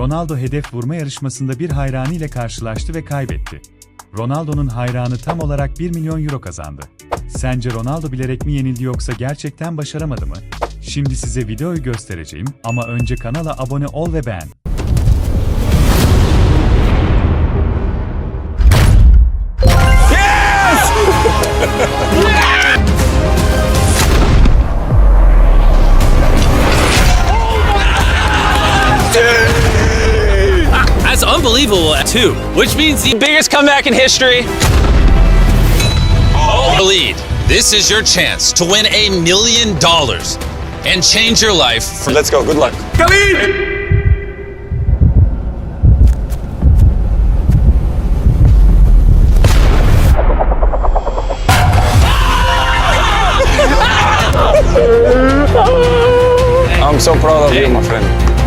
Ronaldo hedef vurma yarışmasında bir hayranı ile karşılaştı ve kaybetti. Ronaldo'nun hayranı tam olarak 1 milyon euro kazandı. Sence Ronaldo bilerek mi yenildi yoksa gerçekten başaramadı mı? Şimdi size videoyu göstereceğim ama önce kanala abone ol ve beğen. unbelievable at two, which means the biggest comeback in history. Oh. Lead. This is your chance to win a million dollars and change your life. For- Let's go. Good luck. Khalid! I'm so proud of you, my friend.